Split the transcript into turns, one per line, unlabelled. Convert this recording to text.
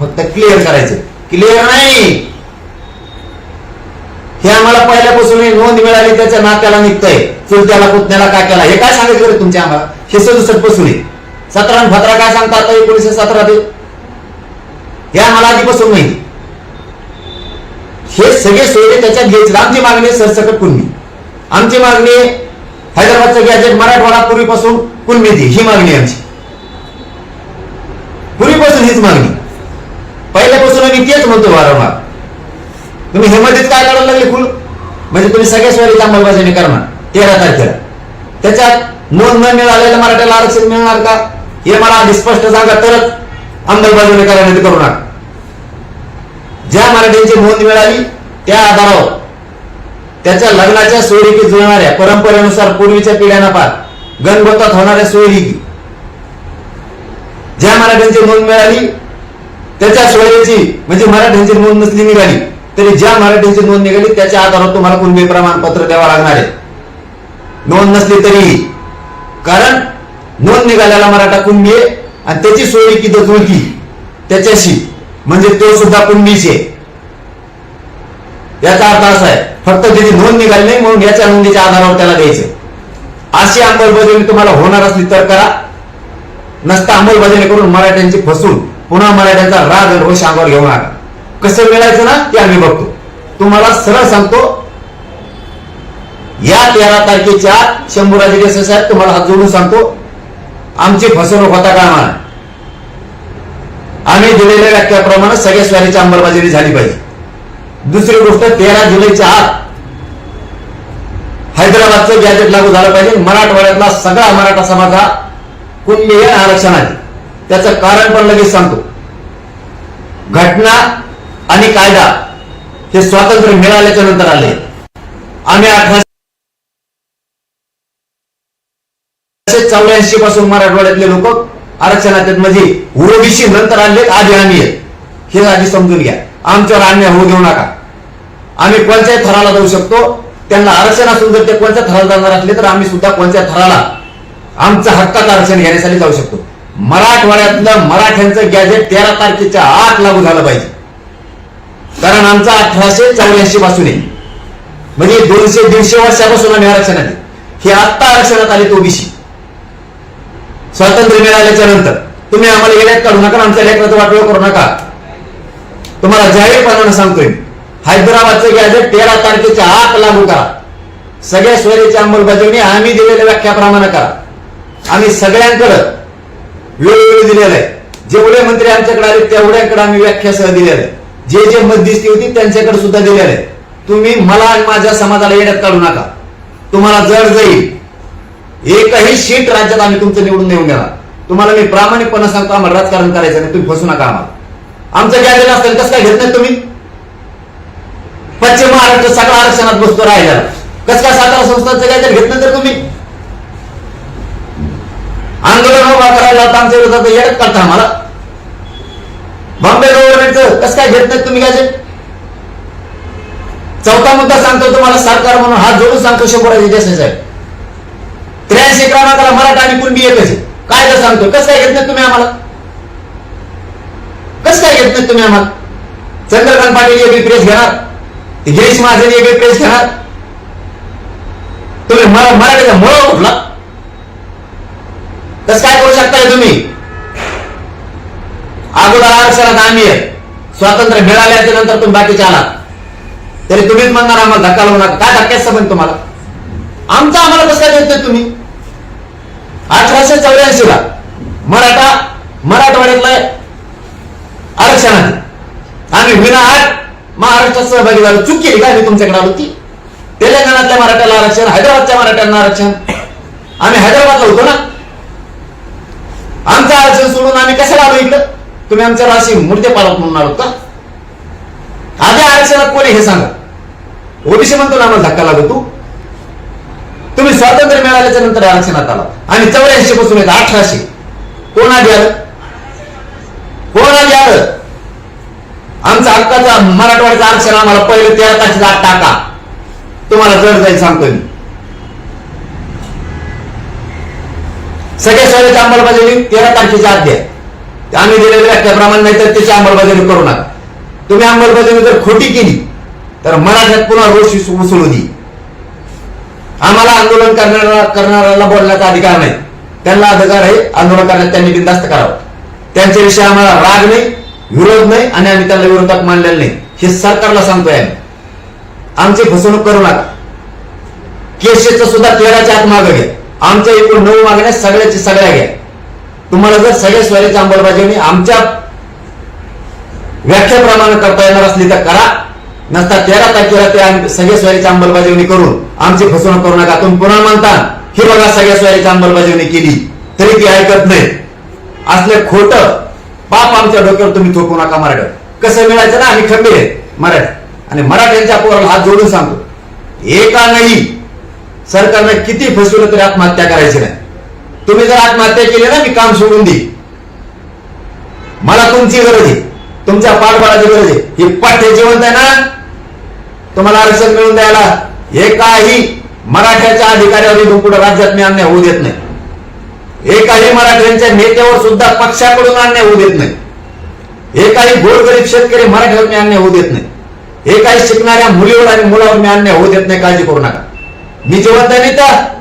फक्त क्लिअर करायचं. क्लिअर नाही. हे आम्हाला पहिल्यापासून नोंद मिळाली त्याच्या नात्याला निघतंय. चुलत्याला पुतण्याला काय केला? हे काय सांगितलं रे तुमच्या आम्हाला? हे सदुसष्टपासून आहे. सतरा आणि फतरा काय सांगतात आता एकोणीसशे सतरा ते? हे आम्हाला आधीपासून माहिती. हे सगळे सोयरे त्याच्यात घ्यायचे. आमची मागणी सरसकट कुणबी. आमची मागणी हैदराबादचं गॅजेट मराठवाडा पूर्वीपासून कुणबी दे ही मागणी आमची. पूर्वीपासून हीच मागणी. पहिल्यापासून आम्ही तेच म्हणतो वारंवार. तुम्ही हे काय काढायला लागले फुल म्हणजे तुम्ही सगळ्या स्वारीची अंमलबजावणी करणार. तेरा तारखेला. त्याच्यात नोंद न मिळालेलं मराठ्याला आरक्षण मिळणार का? हे मला आधी स्पष्ट सांगा तरच अंमलबजावणी करायला करू नका. ज्या मराठ्यांची नोंद मिळाली त्या आधारावर त्याच्या लग्नाच्या सोयरीकी जुळणाऱ्या परंपरेनुसार पूर्वीच्या पिढ्यांना पार गणगोतात होणाऱ्या सोयरीकी ज्या मराठ्यांची नोंद मिळाली त्याच्या सोयरीची म्हणजे मराठ्यांची नोंद नसली निघाली तरी ज्या मराठ्यांची नोंद निघाली त्याच्या आधारावर तुम्हाला कुणबी प्रमाणपत्र द्यावं लागणार आहे? नोंद नसली तरी कारण नोंद निघालेला मराठा कुणबी आहे? आणि त्याची सोय की जुळकी त्याच्याशी. म्हणजे तो सुद्धा कुणबीच आहे. याचा अर्थ असा आहे फक्त त्याची नोंद निघाली नाही म्हणून याच्या नोंदीच्या आधारावर त्याला द्यायचं अशी अंमलबजावणी तुम्हाला होणार असली तर करा. नसता अंमलबजावणी करून मराठ्यांची फसून पुन्हा मराठ्यांचा राग आणि रोष अंगावर घेऊन आला. कसं मिळायचं ना ते आम्ही बघतो. तुम्हाला सरळ सांगतो या तेरा तारखेच्या शंभूराजे देसाई साहेब तुम्हाला हात जोडून सांगतो आमची फसवणूक होता का म्हणा आम्ही दिलेल्या व्याख्याप्रमाणे सगळ्या स्वारीची अंमलबजावणी झाली पाहिजे. दुसरी गोष्ट तेरा जुलैच्या आत हैदराबादचं गॅजेट लागू झालं पाहिजे. मराठवाड्यातला सगळा मराठा समाज हा कुंभीय या त्याचं कारण पण लगेच सांगतो. घटना आणि कायदा हे स्वातंत्र्य मिळाल्याच्या नंतर आले. आम्ही अठराशे चौऱ्याऐंशी पासून मराठवाड्यातले लोक आरक्षणात म्हणजे ओबीसी नंतर आले आधी आम्ही हे आधी समजून घ्या. आमच्यावर अन्याय होऊ देऊ नका. आम्ही कोणत्याही थराला जाऊ शकतो. त्यांना आरक्षण असून जर ते कोणत्या थराला जाणार असले तर आम्ही सुद्धा कोणत्या थराला आमचा हक्काचं आरक्षण घेण्यासाठी जाऊ शकतो. मराठवाड्यातलं मराठ्यांचं गॅजेट तेरा तारखेच्या आत लागू झालं पाहिजे. कारण आमचा अठराशे चौऱ्याऐंशी पासून आहे. म्हणजे दोनशे दीडशे वर्षापासून आम्ही आरक्षणात हे आत्ता आरक्षणात आले ओबीसी. स्वातंत्र्य मिळाल्याच्या नंतर. तुम्ही आम्हाला गेल्यात काढू नका आमच्या लेकराचं वाटोळ करू नका. तुम्हाला जाहीरपणानं सांगतोय हैदराबादचं गॅजेट तेरा तारखेच्या आत लागू करा. सगळ्या स्वरीची अंमलबजावणी आम्ही दिलेल्या व्याख्याप्रमाणे करा. आम्ही सगळ्यांकडं वेळोवेळी दिलेलं आहे. जेवढे मंत्री आमच्याकडे आले तेवढ्याकडे आम्ही व्याख्यासह दिलेलं आहे. जे जे मध्यस्थी होती त्यांच्याकडे सुद्धा दिलेलं आहे. तुम्ही मला आणि माझ्या समाजाला येण्यात काढू नका. तुम्हाला जड जाईल. एकही सीट राज्यात आम्ही तुमचं निवडून देऊन देणार. तुम्हाला मी प्रामाणिकपणे सांगतो आम्हाला राजकारण करायचं नाही तुम्ही फसू नका आम्हाला. आमचं गॅदरिंग असेल कसं काय घेत नाही तुम्ही? पश्चिम महाराष्ट्र सगळं आरक्षणात बसतो राहिला कसं काय सातारा संस्थांचं गॅजेट घेत नाही तर तुम्ही? आंदोलन करायला आता आमच्या विरोधात येडत करता आम्हाला? बॉम्बे गव्हर्नमेंटचं कसं काय घेत नाही तुम्ही काय चौथा मुद्दा सांगतो तुम्हाला सरकार म्हणून हात जोडून सांगतो शंभराजी देसाई साहेब. त्र्याऐंशी क्रमांकाला मराठा आणि कुणबी एकच आहे. काय तर सांगतो कसं काय घेत नाही तुम्ही आम्हाला? कसं काय घेत नाही तुम्ही आम्हाला? चंद्रकांत पाटील वेगळी प्रेस घेणार? जयश महाजन वेगळी प्रेस घेणार? तुम्ही मरा- मराठीचा मुळ उठला. तसं काय करू शकताय तुम्ही? अगोदर आरक्षणात आम्ही आहे. स्वातंत्र्य मिळाल्याच्या नंतर तुम्ही बाकीचे आलात. तरी तुम्हीच म्हणणार आम्हाला धक्का लावू नका. काय धक्क्याच समज तुम्हाला? आमचं आम्हाला कसं काय देतोय तुम्ही? अठराशे चौऱ्याऐंशी ला मराठा मराठवाड्यातला आरक्षणात आम्ही विनाआट महाराष्ट्रात सहभागी झालो. चूक केली काय मी तुमच्याकडे आलो ती? तेलंगणातल्या मराठ्याला आरक्षण हैदराबादच्या मराठ्यांना आरक्षण. आम्ही हैदराबादला होतो ना? सोडून आम्ही कशाला आलो इकडं? तुम्ही आमच्या राशी मूर्ती पालक म्हणून आलो का? आधी आरक्षणात कोणी हे सांगा. ओबीसी म्हणतो ना आम्हाला धक्का लागतो. तुम्ही स्वातंत्र्य मिळाल्याच्या नंतर आरक्षणात आला. आणि चौऱ्याऐंशी पासून येत अठराशे कोण आधी आलं? कोण आधी आलं? आमचा हक्काचा मराठवाड्याचं आरक्षण आम्हाला पहिलं तेरा तारखेचा टाका. तुम्हाला जड जाईल सांगतो मी. सगळ्या सोयीच्या अंमलबजावणी तेरा तारखेच्या आत आहे आम्ही दिलेल्या व्याख्याप्रमाणे नाही तर त्याची अंमलबजावणी करू नका. तुम्ही अंमलबजावणी जर खोटी केली तर मराठ्यात पुन्हा रोष उसळू दे आम्हाला आंदोलन करणाऱ्या करणाऱ्याला बोलण्याचा अधिकार नाही. त्यांना अधिकार आहे आंदोलन करण्यात त्यांनी बिंदास्त करावं. त्यांच्याविषयी आम्हाला राग नाही विरोध नाही आणि आम्ही त्यांना विरोधात मानलेलं नाही. हे सरकारला सांगतोय आम्ही. आमची फसवणूक करू नका. केसेसचं सुद्धा तेराच्या आत मागं घ्या. आमच्या एकूण नऊ मागण्या सगळ्याची सगळ्या घ्या. तुम्हाला जर सगळ्या स्वराची अंमलबजावणी आमच्या व्याख्याप्रमाणे करता येणार असली तर करा. नसता तेरा तारखेला ते सगळ्या स्वारीची अंमलबजावणी करून आमची फसवणूक करू नका. तुम्ही पुन्हा म्हणता ही बघा सगळ्या स्वारीची अंमलबजावणी केली. तरी ती ऐकत नाही. असले खोट पाप आमच्या डोक्यावर तुम्ही थोपू नका मराठ्यात कसं मिळायचं ना? आम्ही खंबीर आहे. मराठा. आणि मराठ्यांच्या पोराला हात जोडून सांगतो. एका नाही. सरकारनं किती फसवलं तरी आत्महत्या करायची नाही. तुम्ही जर आत्महत्या केली ना मी काम सोडून देईन. मला तुमची गरज आहे. तुमच्या पाठबळाची गरज आहे. ही पाठ्य जिवंत आहे ना? तुम्हाला आरक्षण मिळून द्यायला हे काही मराठ्याच्या अधिकाऱ्यावर कुठं पुढे राज्यात मी अन्याय होऊ देत नाही. एकाही मराठ्यांच्या नेत्यावर सुद्धा पक्षाकडून अन्याय होऊ देत नाही. एकाही गोरगरीब शेतकरी मराठ्यावर मी अन्याय होऊ देत नाही. हे काही शिकणाऱ्या मुलीवर आणि मुलावर मी अन्याय होऊ देत नाही. काळजी करू नका. मी जिवंत आहे नाही तर